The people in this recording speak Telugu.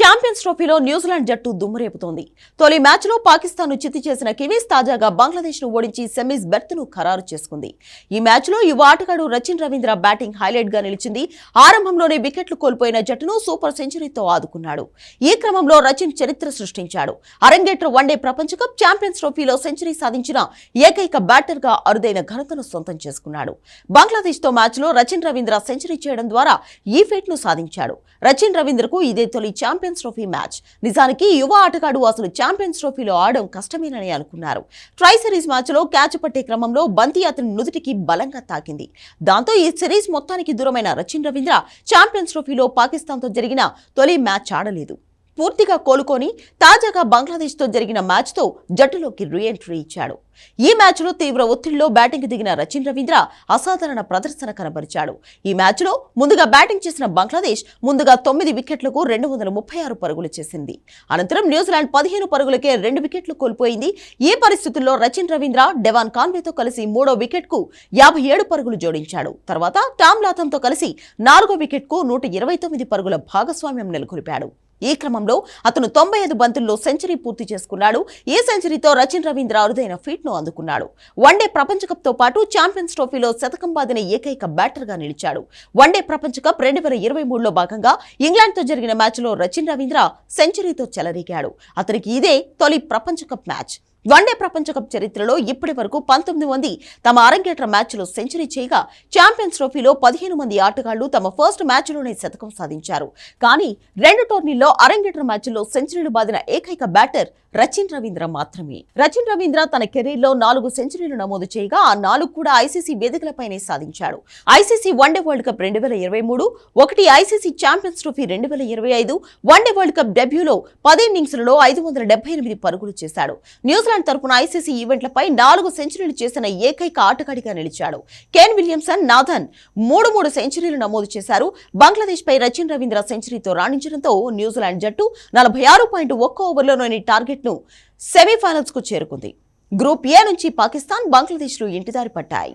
ఛాంపియన్స్ ట్రోఫీలో న్యూజిలాండ్ జట్టు దుమ్మురేపుతోంది. తొలి మ్యాచ్లో పాకిస్తాన్ను చిత్తి చేసిన కివీస్ తాజాగా బంగ్లాదేశ్ను ఓడించి సెమీస్ బెర్త్ను ఖరారు చేసుకుంది. ఈ మ్యాచ్లో యువ ఆటగాడు రచిన్ రవీంద్ర బ్యాటింగ్ హైలైట్గా నిలిచింది. ఆరంభంలోనే వికెట్లు కోల్పోయిన జట్టును సూపర్ సెంచరీతో ఆదుకున్నాడు. ఈ క్రమంలో రచిన్ చరిత్ర సృష్టించాడు. అరంగేట్ర వన్డే ప్రపంచ కప్ ఛాంపియన్స్ ట్రోఫీలో సెంచరీ సాధించిన ఏకైక బ్యాటర్గా అరుదైన ఘనతను సొంతం చేసుకున్నాడు. బంగ్లాదేశ్తో మ్యాచ్లో రచిన్ రవీంద్ర సెంచరీ చేయడం ద్వారా ఈ ఫీట్ను సాధించాడు. రచిన్ రవీంద్రకు ఇదే తొలి ఛాంపియన్స్ ట్రోఫీ మ్యాచ్ నిజానికి యువ ఆటగాడు అసలు ఛాంపియన్స్ ట్రోఫీలో ఆడడం కష్టమేనని అనుకున్నారు. ట్రై సిరీస్ మ్యాచ్లో క్యాచ్ పట్టే క్రమంలో బంతి అతని నుదుటికి బలంగా తాకింది. దాంతో ఈ సిరీస్ మొత్తానికి దూరమైన రచిన్ రవీంద్ర ఛాంపియన్స్ ట్రోఫీలో పాకిస్తాన్తో జరిగిన తొలి మ్యాచ్ ఆడలేదు. పూర్తిగా కోలుకొని తాజాగా బంగ్లాదేశ్తో జరిగిన మ్యాచ్తో జట్టులోకి రీ ఎంట్రీ ఇచ్చాడు. ఈ మ్యాచ్లో తీవ్ర ఒత్తిడిలో బ్యాటింగ్ దిగిన రచిన్ రవీంద్ర అసాధారణ ప్రదర్శన కనబరిచాడు. ఈ మ్యాచ్లో ముందుగా బ్యాటింగ్ చేసిన బంగ్లాదేశ్ ముందుగా తొమ్మిది వికెట్లకు రెండు వందల ముప్పై ఆరు పరుగులు చేసింది. అనంతరం న్యూజిలాండ్ పదిహేను పరుగులకే రెండు వికెట్లు కోల్పోయింది. ఈ పరిస్థితుల్లో రచిన్ రవీంద్ర డెవాన్ కాన్వేతో కలిసి మూడో వికెట్కు యాభై ఏడు పరుగులు జోడించాడు. తర్వాత టామ్ లాథంతో కలిసి నాలుగో వికెట్కు నూట ఇరవై తొమ్మిది పరుగుల భాగస్వామ్యం నెలకొల్పాడు. ఈ క్రమంలో అతను తొంభై ఐదు బంతుల్లో సెంచరీ పూర్తి చేసుకున్నాడు. ఈ సెంచరీతో రచిన్ రవీంద్ర అరుదైన ఫీట్ను అందుకున్నాడు. వన్డే ప్రపంచ కప్ పాటు ఛాంపియన్స్ ట్రోఫీలో శతకం బాదిన ఏకైక బ్యాటర్గా నిలిచాడు. వన్డే ప్రపంచ కప్ రెండు వేల ఇరవై మూడులో భాగంగా ఇంగ్లాండ్తో జరిగిన మ్యాచ్లో రచిన్ రవీంద్ర సెంచరీతో చెలరేగాడు. అతనికి ఇదే తొలి ప్రపంచ కప్ మ్యాచ్. వన్డే ప్రపంచ కప్ చరిత్రలో ఇప్పటి వరకు పంతొమ్మిది మంది తమ అరంగేట్ర మ్యాచ్లో సెంచరీ చేయగా ఛాంపియన్స్ ట్రోఫీలో పదిహేను మంది ఆటగాళ్ళు తమ ఫస్ట్ మ్యాచ్లోనే శతకం సాధించారు. కానీ రెండు టోర్నీల్లో అరంగేట్ర మ్యాచ్లో సెంచరీలు బాదిన ఏకైక బ్యాటర్ రచిన్ రవీంద్ర మాత్రమే. రచిన్ రవీంద్ర తన కెరీర్లో నాలుగు సెంచరీలు నమోదు చేయగా ఆ నాలుగు కూడా ఐసీసీ వేదికలపైనే సాధించాడు. ఐసీసీ వన్డే వరల్డ్ కప్ రెండు వేల ఇరవై మూడు ఒకటి ఐసీసీ ఛాంపియన్స్ ట్రోఫీ రెండు వేల ఇరవై ఐదు వన్డే వరల్డ్ కప్ డెబ్యూలో పది ఇన్నింగ్స్లలో ఐదు వందల డెబ్బై ఎనిమిది పరుగులు చేశాడు. న్యూజిలాండ్ తరపున ఐసీసీ ఈవెంట్లపై నాలుగు సెంచరీలు చేసిన ఏకైక ఆటగాడిగా నిలిచాడు. కేన్ విలియమ్సన్ నాథన్ మూడు మూడు సెంచరీలు నమోదు చేశారు. బంగ్లాదేశ్ పై రచిన్ రవీంద్ర సెంచరీతో రాణించడంతో న్యూజిలాండ్ జట్టు నలభై ఆరు పాయింట్ ఒక్క ఓవర్లోని టార్గెట్ను కు చేరుకుంది. గ్రూప్ ఏ నుంచి పాకిస్తాన్ బంగ్లాదేశ్లు ఇంటిదారి పట్టాయి.